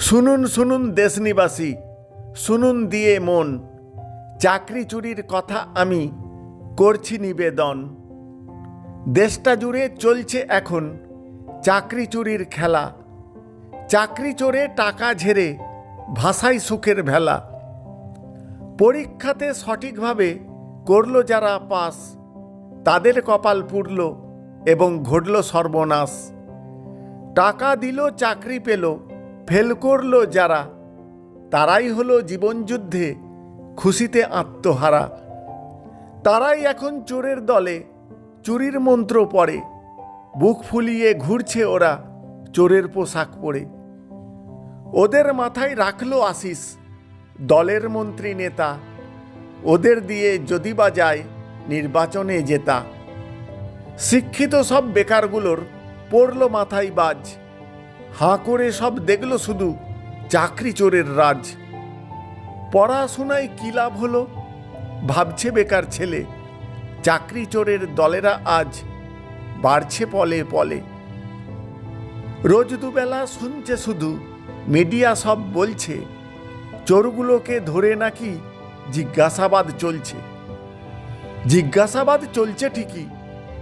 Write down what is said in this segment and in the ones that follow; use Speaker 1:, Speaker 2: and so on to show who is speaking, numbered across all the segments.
Speaker 1: শুনুন শুনুন দেশনিবাসী, শুনুন দিয়ে মন। চাকরি চুরির কথা আমি করছি নিবেদন। দেশটা জুড়ে চলছে এখন চাকরি চুরির খেলা। চাকরি চোরে টাকা ঝেড়ে ভাষাই সুখের ভেলা। পরীক্ষাতে সঠিকভাবে করল যারা পাস, তাদের কপাল পুড়ল এবং ঘটল সর্বনাশ। টাকা দিল, চাকরি পেল ফেল করল যারা, তারাই হলো জীবনযুদ্ধে খুশিতে আত্মহারা। তারাই এখন চোরের দলে, চুরির মন্ত্র পড়ে, বুক ফুলিয়ে ঘুরছে ওরা চোরের পোশাক পরে। ওদের মাথায় রাখল আশিস, দলের মন্ত্রী নেতা, ওদের দিয়ে যদি বা যায় নির্বাচনে জেতা। শিক্ষিত সব বেকারগুলোর পড়ল মাথায় বাজ হাঁ করে সব দেখল শুধু চাকরি চোরের রাজ। পড়াশোনায় কী লাভ হলো? ভাবছে বেকার ছেলে। চাকরি চোরের দলেরা আজ বাড়ছে পলে পলে। রোজ দুবেলা শুনছে শুধু, মিডিয়া সব বলছে, চোরগুলোকে ধরে নাকি জিজ্ঞাসাবাদ চলছে। জিজ্ঞাসাবাদ চলছে ঠিকই,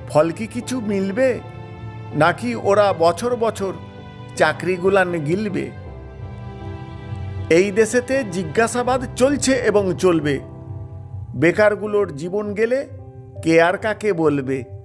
Speaker 1: ফল কি কিছু মিলবে? নাকি ওরা বছর বছর চাকরিগুলান গিলবে। এই দেশেতে জিজ্ঞাসাবাদ চলছে এবং চলবে। বেকারগুলোর জীবন গেলে কে আর কাকে বলবে?